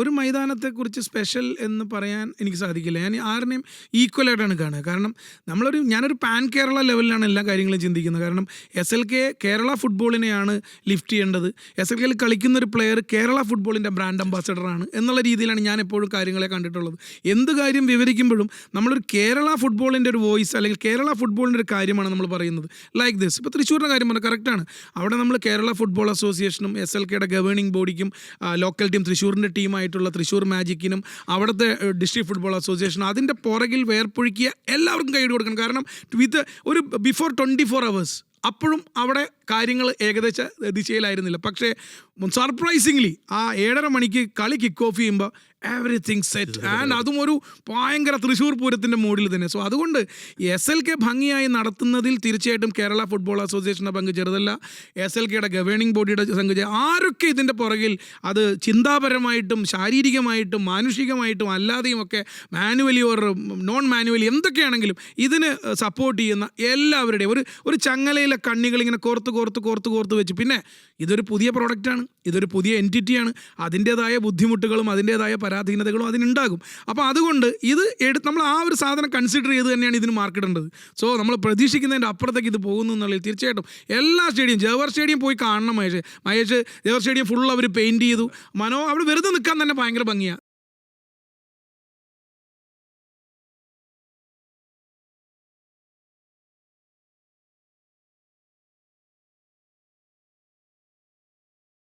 ഒരു മൈതാനത്തെക്കുറിച്ച് സ്പെഷ്യൽ എന്ന് പറയാൻ എനിക്ക് സാധിക്കില്ല. ഞാൻ ആരുടെയും ഈക്വലായിട്ടാണ് കാണുക. കാരണം നമ്മളൊരു ഞാനൊരു പാൻ കേരള ലെവലിലാണ് എല്ലാ കാര്യങ്ങളും ചിന്തിക്കുന്നത്. കാരണം എസ് എൽ കെ കേരള ഫുട്ബോളിനെയാണ് ലിഫ്റ്റ് ചെയ്യേണ്ടത്. എസ് എൽ കെയിൽ കളിക്കുന്ന ഒരു പ്ലെയർ കേരള ഫുട്ബോളിന്റെ ബ്രാൻഡ് അംബാസഡറാണ് എന്നുള്ള രീതിയിലാണ് ഞാൻ എപ്പോഴും കാര്യങ്ങളെ കണ്ടിട്ടുള്ളത്. എന്ത് കാര്യം വിവരിക്കുമ്പോഴും നമ്മളൊരു കേരള ഫുട്ബോളിന്റെ ഒരു വോയിസ് അല്ലെങ്കിൽ കേരള ഫുട്ബോളിന്റെ ഒരു കാര്യമാണ് നമ്മൾ പറയുന്നത്. ലൈക്ക് ദിസ് ഇപ്പോൾ തൃശ്ശൂരിന്റെ കാര്യം പറഞ്ഞാൽ കറക്റ്റാണ് അവിടെ നമ്മൾ കേരള ഫുട്ബോൾ അസോസിയേഷനും എസ് എൽ കെയുടെ ഗവേണിംഗ് ബോഡിക്കും ലോക്കൽ ടീം തൃശ്ശൂരിന്റെ ടീമായിട്ടുള്ള തൃശ്ശൂർ മാജിക്കിനും അവിടുത്തെ ഡിസ്ട്രിക്ട് ഫുട്ബോൾ അസോസിയേഷനും അതിന്റെ പുറകിൽ വേർപ്പൊഴുക്കിയ എല്ലാവർക്കും കൈ കൊടുക്കണം. കാരണം വിത്ത് ഒരു ബിഫോർ ട്വന്റി ഫോർ അവേഴ്സ് അപ്പോഴും അവിടെ കാര്യങ്ങൾ ഏകദേശ ദിശയിലായിരുന്നില്ല. പക്ഷേ സർപ്രൈസിംഗ്ലി ആ ഏഴര മണിക്ക് കളി കിക്ക് ഓഫ് ചെയ്യുമ്പോൾ എവറിത്തിങ് സെറ്റ് ആൻഡ് അതും ഒരു ഭയങ്കര തൃശ്ശൂർ പൂരത്തിന്റെ മൂഡിൽ തന്നെ. സോ അതുകൊണ്ട് എസ് എൽ കെ ഭംഗിയായി നടത്തുന്നതിൽ തീർച്ചയായിട്ടും കേരള ഫുട്ബോൾ അസോസിയേഷന്റെ പങ്ക് ചെറുതല്ല. എസ് എൽ കെയുടെ ഗവേണിംഗ് ബോഡിയുടെ സംഘ ആരൊക്കെ ഇതിന്റെ പുറകിൽ അത് ചിന്താപരമായിട്ടും ശാരീരികമായിട്ടും മാനുഷികമായിട്ടും അല്ലാതെയും ഒക്കെ മാനുവലി ഓർ നോൺ മാനുവലി എന്തൊക്കെയാണെങ്കിലും ഇതിന് സപ്പോർട്ട് ചെയ്യുന്ന എല്ലാവരുടെയും ഒരു ഒരു ചങ്ങലയിലെ കണ്ണികൾ ഇങ്ങനെ കോർത്ത് കോർത്ത് കോർത്ത് കോർത്ത് വെച്ച്. പിന്നെ ഇതൊരു പുതിയ പ്രോഡക്റ്റാണ് ഇതൊരു പുതിയ എന്റിറ്റിയാണ് അതിന്റേതായ ബുദ്ധിമുട്ടുകളും അതിന്റേതായ പരാധീനതകളും അതിനുണ്ടാകും. അപ്പോൾ അതുകൊണ്ട് ഇത് എടുത്ത് നമ്മൾ ആ ഒരു സാധനം കൺസിഡർ ചെയ്ത് തന്നെയാണ് ഇതിന് മാർക്കിടേണ്ടത് സോ നമ്മൾ പ്രതീക്ഷിക്കുന്നതിന്റെ അപ്പുറത്തേക്ക് ഇത് പോകുന്നു എന്നുള്ളത് തീർച്ചയായിട്ടും എല്ലാ സ്റ്റേഡിയം ജവഹർ സ്റ്റേഡിയം പോയി കാണണം മഹേഷ്. മഹേഷ് ജവഹർ സ്റ്റേഡിയം ഫുൾ അവർ പെയിന്റ് ചെയ്തു. മനോ അവിടെ വെറുതെ നിൽക്കാൻ തന്നെ ഭയങ്കര ഭംഗിയാണ്